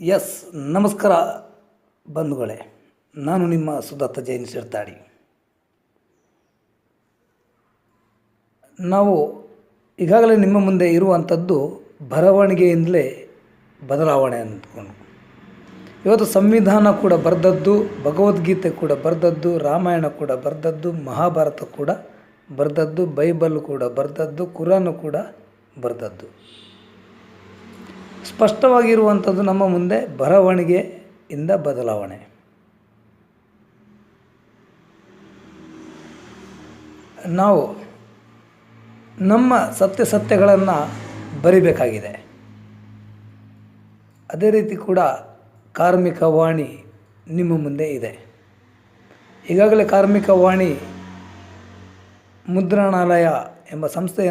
S, ನಮಸ್ಕಾರ ಬಂಧುಗಳೇ. ನಾನು ನಿಮ್ಮ ಸುದತ್ತ ಜೈನ್ ಸಿರ್ತಾಡಿ. ನಾವು ಈಗಾಗಲೇ ನಿಮ್ಮ ಮುಂದೆ ಇರುವಂಥದ್ದು ಬರವಣಿಗೆಯಿಂದಲೇ ಬದಲಾವಣೆ ಅಂದ್ಕೊಂಡು. ಇವತ್ತು ಸಂವಿಧಾನ ಕೂಡ ಬರೆದದ್ದು, ಭಗವದ್ಗೀತೆ ಕೂಡ ಬರೆದದ್ದು, ರಾಮಾಯಣ ಕೂಡ ಬರೆದದ್ದು, ಮಹಾಭಾರತ ಕೂಡ ಬರೆದದ್ದು, ಬೈಬಲ್ ಕೂಡ ಬರೆದದ್ದು, ಕುರಾನು ಕೂಡ ಬರೆದದ್ದು. ಸ್ಪಷ್ಟವಾಗಿರುವಂಥದ್ದು ನಮ್ಮ ಮುಂದೆ ಬರವಣಿಗೆ ಇಂದ ಬದಲಾವಣೆ. ನಾವು ನಮ್ಮ ಸತ್ಯಾಸತ್ಯಗಳನ್ನು ಬರಿಬೇಕಾಗಿದೆ. ಅದೇ ರೀತಿ ಕೂಡ ಕಾರ್ಮಿಕ ವಾಣಿ ನಿಮ್ಮ ಮುಂದೆ ಇದೆ. ಈಗಾಗಲೇ ಕಾರ್ಮಿಕ ವಾಣಿ ಮುದ್ರಣಾಲಯ ಎಂಬ ಸಂಸ್ಥೆಯನ್ನು